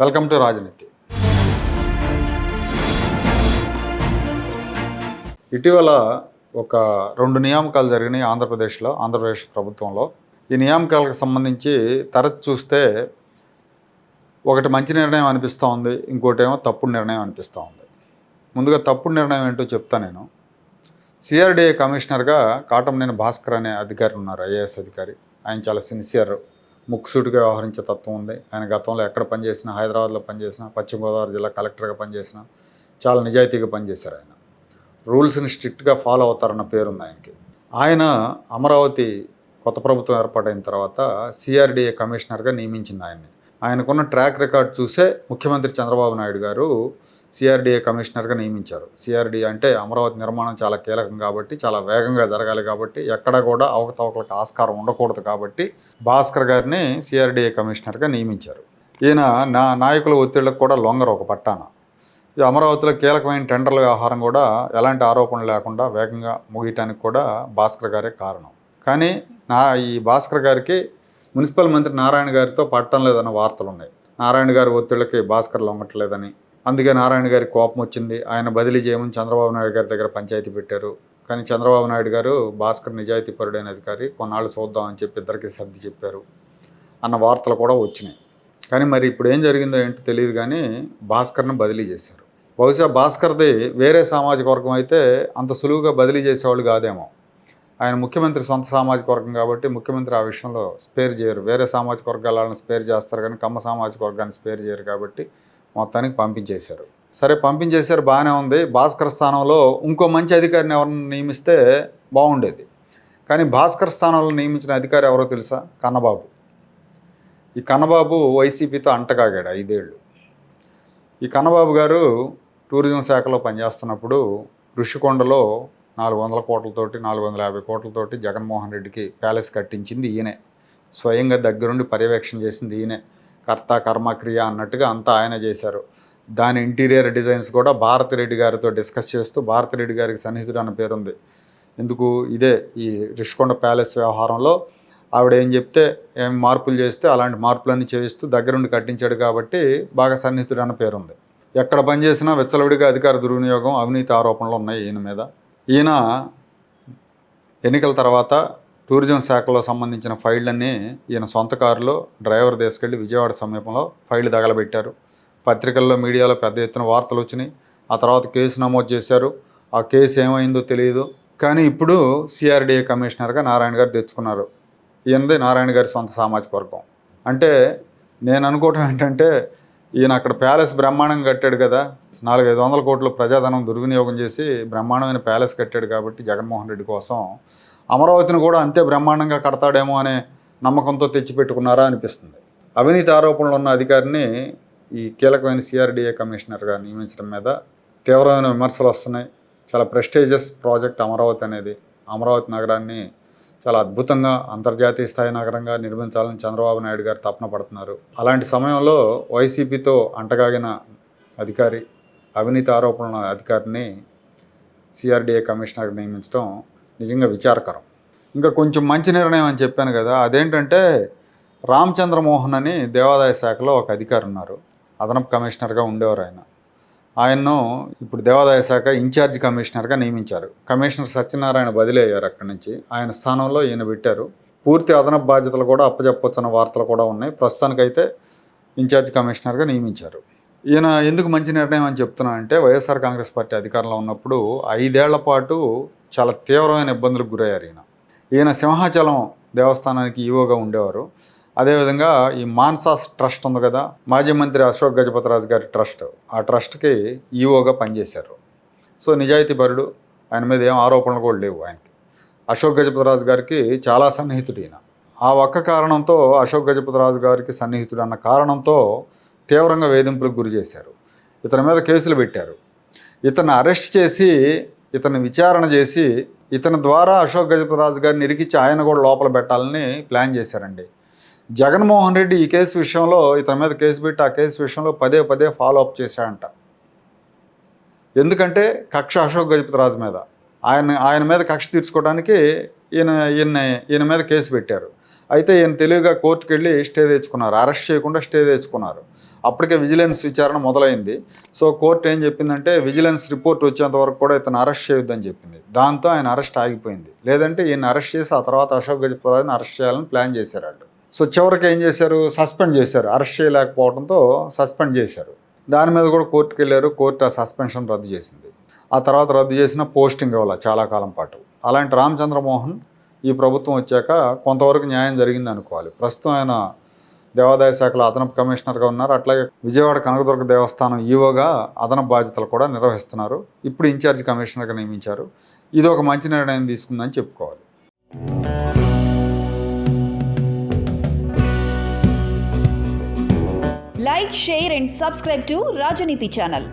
Welcome to రాజనీతి. ఇటీవల ఒక రెండు నియామకాలు జరిగినాయి ఆంధ్రప్రదేశ్లో ఆంధ్రప్రదేశ్ ప్రభుత్వంలో. ఈ నియామకాలకు సంబంధించి తరచు చూస్తే ఒకటి మంచి నిర్ణయం అనిపిస్తూ ఉంది ఇంకోటి ఏమో తప్పుడు నిర్ణయం అనిపిస్తూ ఉంది. ముందుగా తప్పుడు నిర్ణయం ఏంటో చెప్తా నేను. సిఆర్డిఏ కమిషనర్గా కాటంనేని భాస్కర్ అనే అధికారి ఉన్నారు ఐఏఎస్ అధికారి. ఆయన చాలా సిన్సియర్ ముక్కుసూటిగా వ్యవహరించే తత్వం ఉంది. ఆయన గతంలో ఎక్కడ పనిచేసినా హైదరాబాద్లో పనిచేసిన పశ్చిమ గోదావరి జిల్లా కలెక్టర్గా పనిచేసిన చాలా నిజాయితీగా పనిచేశారు ఆయన. రూల్స్ని స్ట్రిక్ట్గా ఫాలో అవుతారన్న పేరుంది ఆయనకి. ఆయన అమరావతి కొత్త ప్రభుత్వం ఏర్పాటైన తర్వాత సిఆర్డిఏ కమిషనర్గా నియమించింది ఆయన్ని. ఆయనకున్న ట్రాక్ రికార్డ్ చూసే ముఖ్యమంత్రి చంద్రబాబు నాయుడు గారు సిఆర్డీఏ కమిషనర్గా నియమించారు. సిఆర్డీఏ అంటే అమరావతి నిర్మాణం చాలా కీలకం కాబట్టి చాలా వేగంగా జరగాలి కాబట్టి ఎక్కడ కూడా అవకతవకలకు ఆస్కారం ఉండకూడదు కాబట్టి భాస్కర్ గారిని సిఆర్డీఏ కమిషనర్గా నియమించారు. ఈయన నా నాయకుల ఒత్తిళ్ళకు కూడా లొంగరు ఒక పట్టాన. ఈ అమరావతిలో కీలకమైన టెండర్ల వ్యవహారం కూడా ఎలాంటి ఆరోపణలు లేకుండా వేగంగా ముగియటానికి కూడా భాస్కర్ గారే కారణం. కానీ నా ఈ భాస్కర్ గారికి మున్సిపల్ మంత్రి నారాయణ గారితో పట్టడం లేదన్న వార్తలు ఉన్నాయి నారాయణ గారి ఒత్తిళ్ళకి భాస్కర్ లొంగట్లేదని అందుకే నారాయణ గారికి కోపం వచ్చింది. ఆయన బదిలీ చేయమని చంద్రబాబు నాయుడు గారి దగ్గర పంచాయతీ పెట్టారు. కానీ చంద్రబాబు నాయుడు గారు భాస్కర్ నిజాయితీ పరుడైన అధికారి కొన్నాళ్ళు చూద్దామని చెప్పి ఇద్దరికి సర్ది చెప్పారు అన్న వార్తలు కూడా వచ్చినాయి. కానీ మరి ఇప్పుడు ఏం జరిగిందో ఏంటో తెలియదు కానీ భాస్కర్ని బదిలీ చేశారు. బహుశా భాస్కర్ది వేరే సామాజిక వర్గం అయితే అంత సులువుగా బదిలీ చేసేవాళ్ళు కాదేమో. ఆయన ముఖ్యమంత్రి సొంత సామాజిక వర్గం కాబట్టి ముఖ్యమంత్రి ఆ విషయంలో స్పేర్ చేయరు. వేరే సామాజిక వర్గాలను స్పేర్ చేస్తారు కానీ కమ్మ సామాజిక వర్గాన్ని స్పేర్ చేయరు కాబట్టి మొత్తానికి పంపించేశారు. సరే పంపించేశారు బాగానే ఉంది. భాస్కర్ స్థానంలో ఇంకో మంచి అధికారిని ఎవరిని నియమిస్తే బాగుండేది. కానీ భాస్కర్ స్థానంలో నియమించిన అధికారి ఎవరో తెలుసా? కన్నబాబు. ఈ కన్నబాబు వైసీపీతో అంటకాగాడు ఐదేళ్ళు. ఈ కన్నబాబు గారు టూరిజం శాఖలో పనిచేస్తున్నప్పుడు ఋషికొండలో నాలుగు వందల కోట్లతోటి నాలుగు వందల యాభై కోట్లతోటి జగన్మోహన్ రెడ్డికి ప్యాలెస్ కట్టించింది ఈయనే. స్వయంగా దగ్గరుండి పర్యవేక్షణ చేసింది ఈయనే. కర్త కర్మక్రియ అన్నట్టుగా అంతా ఆయన చేశారు. దాని ఇంటీరియర్ డిజైన్స్ కూడా భారతిరెడ్డి గారితో డిస్కస్ చేస్తూ భారతిరెడ్డి గారికి సన్నిహితుడు అన్న పేరుంది. ఎందుకు? ఇదే ఈ రిషికొండ ప్యాలెస్ వ్యవహారంలో ఆవిడ ఏం చెప్తే ఏం మార్పులు చేస్తే అలాంటి మార్పులన్నీ చేయిస్తూ దగ్గరుండి కట్టించాడు కాబట్టి బాగా సన్నిహితుడు అన్న పేరుంది. ఎక్కడ పనిచేసినా విచ్చలవిడిగా అధికార దుర్వినియోగం అవినీతి ఆరోపణలు ఉన్నాయి ఈయన మీద. ఈయన ఎన్నికల తర్వాత టూరిజం శాఖలో సంబంధించిన ఫైళ్ళన్నీ ఈయన సొంత కారులో డ్రైవర్ తీసుకెళ్ళి విజయవాడ సమీపంలో ఫైళ్ళు తగలబెట్టారు. పత్రికల్లో మీడియాలో పెద్ద ఎత్తున వార్తలు వచ్చినాయి. ఆ తర్వాత కేసు నమోదు చేశారు. ఆ కేసు ఏమైందో తెలియదు కానీ ఇప్పుడు సిఆర్డీఏ కమిషనర్గా నారాయణ గారు తెచ్చుకున్నారు. ఈయనది నారాయణ గారి సొంత సామాజిక వర్గం. అంటే నేను అనుకోవటం ఏంటంటే ఈయన అక్కడ ప్యాలెస్ బ్రహ్మాండం కట్టాడు కదా. నాలుగైదు వందల కోట్లు ప్రజాధనం దుర్వినియోగం చేసి బ్రహ్మాండమైన ప్యాలెస్ కట్టాడు కాబట్టి జగన్మోహన్ రెడ్డి కోసం అమరావతిని కూడా అంతే బ్రహ్మాండంగా కడతాడేమో అనే నమ్మకంతో తెచ్చిపెట్టుకున్నారా అనిపిస్తుంది. అవినీతి ఆరోపణలు ఉన్న అధికారిని ఈ కీలకమైన సిఆర్డీఏ కమిషనర్గా నియమించడం మీద తీవ్రమైన విమర్శలు వస్తున్నాయి. చాలా ప్రెస్టేజియస్ ప్రాజెక్ట్ అమరావతి అనేది. అమరావతి నగరాన్ని చాలా అద్భుతంగా అంతర్జాతీయ స్థాయి నగరంగా నిర్మించాలని చంద్రబాబు నాయుడు గారు తపన పడుతున్నారు. అలాంటి సమయంలో వైసీపీతో అంటగాగిన అధికారి అవినీతి ఆరోపణల అధికారిని సిఆర్డీఏ కమిషనర్ నియమించడం నిజంగా విచారకరం. ఇంకా కొంచెం మంచి నిర్ణయం అని చెప్పాను కదా అదేంటంటే రామచంద్రమోహన్ అని దేవాదాయ శాఖలో ఒక అధికారి ఉన్నారు. అదనపు కమిషనర్గా ఉండేవారు ఆయన. ఆయన్ను ఇప్పుడు దేవాదాయ శాఖ ఇన్ఛార్జ్ కమిషనర్గా నియమించారు. కమిషనర్ సత్యనారాయణ బదిలీ అయ్యారు అక్కడి నుంచి. ఆయన స్థానంలో ఈయన పెట్టారు. పూర్తి అదనపు బాధ్యతలు కూడా అప్పచెప్పొచ్చన్న వార్తలు కూడా ఉన్నాయి. ప్రస్తుతానికైతే ఇన్ఛార్జ్ కమిషనర్గా నియమించారు. ఈయన ఎందుకు మంచి నిర్ణయం అని చెప్తున్నా అంటే వైఎస్ఆర్ కాంగ్రెస్ పార్టీ అధికారంలో ఉన్నప్పుడు ఐదేళ్ళ పాటు చాలా తీవ్రమైన ఇబ్బందులకు గురయ్యారు ఈయన. ఈయన సింహాచలం దేవస్థానానికి ఈవోగా ఉండేవారు. అదేవిధంగా ఈ మాన్సాస్ ట్రస్ట్ ఉంది కదా మాజీ మంత్రి అశోక్ గజపతిరాజు గారి ట్రస్ట్ ఆ ట్రస్ట్కి ఈవోగా పనిచేశారు. సో నిజాయితీ పరుడు ఆయన మీద ఏం ఆరోపణలు కూడా లేవు ఆయనకి. అశోక్ గజపతిరాజు గారికి చాలా సన్నిహితుడు ఈయన. ఆ ఒక్క కారణంతో అశోక్ గజపతిరాజు గారికి సన్నిహితుడు అన్న కారణంతో తీవ్రంగా వేధింపులకు గురి చేశారు. ఇతని మీద కేసులు పెట్టారు. ఇతను అరెస్ట్ చేసి ఇతను విచారణ చేసి ఇతని ద్వారా అశోక్ గజపతిరాజు గారిని ఇరికిచ్చి ఆయన కూడా లోపల పెట్టాలని ప్లాన్ చేశారండి. జగన్మోహన్ రెడ్డి ఈ కేసు విషయంలో ఇతని మీద కేసు పెట్టి ఆ కేసు విషయంలో పదే పదే ఫాలో అప్ చేశాడంట. ఎందుకంటే కక్ష అశోక్ గజపతిరాజు మీద. ఆయన ఆయన మీద కక్ష తీర్చుకోవడానికి ఈయన ఈయన ఈయన మీద కేసు పెట్టారు. అయితే ఈయన తెలివిగా కోర్టుకు వెళ్ళి స్టే తెచ్చుకున్నారు. అరెస్ట్ చేయకుండా స్టే తెచ్చుకున్నారు. అప్పటికే విజిలెన్స్ విచారణ మొదలైంది. సో కోర్టు ఏం చెప్పిందంటే విజిలెన్స్ రిపోర్ట్ వచ్చేంత వరకు కూడా ఇతను అరెస్ట్ చేయొద్దని చెప్పింది. దాంతో ఆయన అరెస్ట్ ఆగిపోయింది. లేదంటే ఈయన అరెస్ట్ చేసి ఆ తర్వాత అశోక్ గజపతిని అరెస్ట్ చేయాలని ప్లాన్ చేశారు వాళ్ళు సో చివరికి ఏం చేశారు? సస్పెండ్ చేశారు. అరెస్ట్ చేయలేకపోవడంతో సస్పెండ్ చేశారు. దాని మీద కూడా కోర్టుకు వెళ్ళారు. కోర్టు ఆ సస్పెన్షన్ రద్దు చేసింది. ఆ తర్వాత రద్దు చేసిన పోస్టింగ్ ఇవ్వాలి చాలా కాలం పాటు. అలాంటి రామచంద్రమోహన్ ఈ ప్రభుత్వం వచ్చాక కొంతవరకు న్యాయం జరిగింది అనుకోవాలి ప్రస్తుతం ఆయన దేవాదాయ శాఖలో అదనపు కమిషనర్గా ఉన్నారు. అట్లాగే విజయవాడ కనకదుర్గ దేవస్థానం ఈవోగా అదనపు బాధ్యతలు కూడా నిర్వహిస్తున్నారు. ఇప్పుడు ఇన్ఛార్జ్ కమిషనర్గా నియమించారు. ఇది ఒక మంచి నిర్ణయం తీసుకుందని చెప్పుకోవాలి. Like share and subscribe to Rajaneeti channel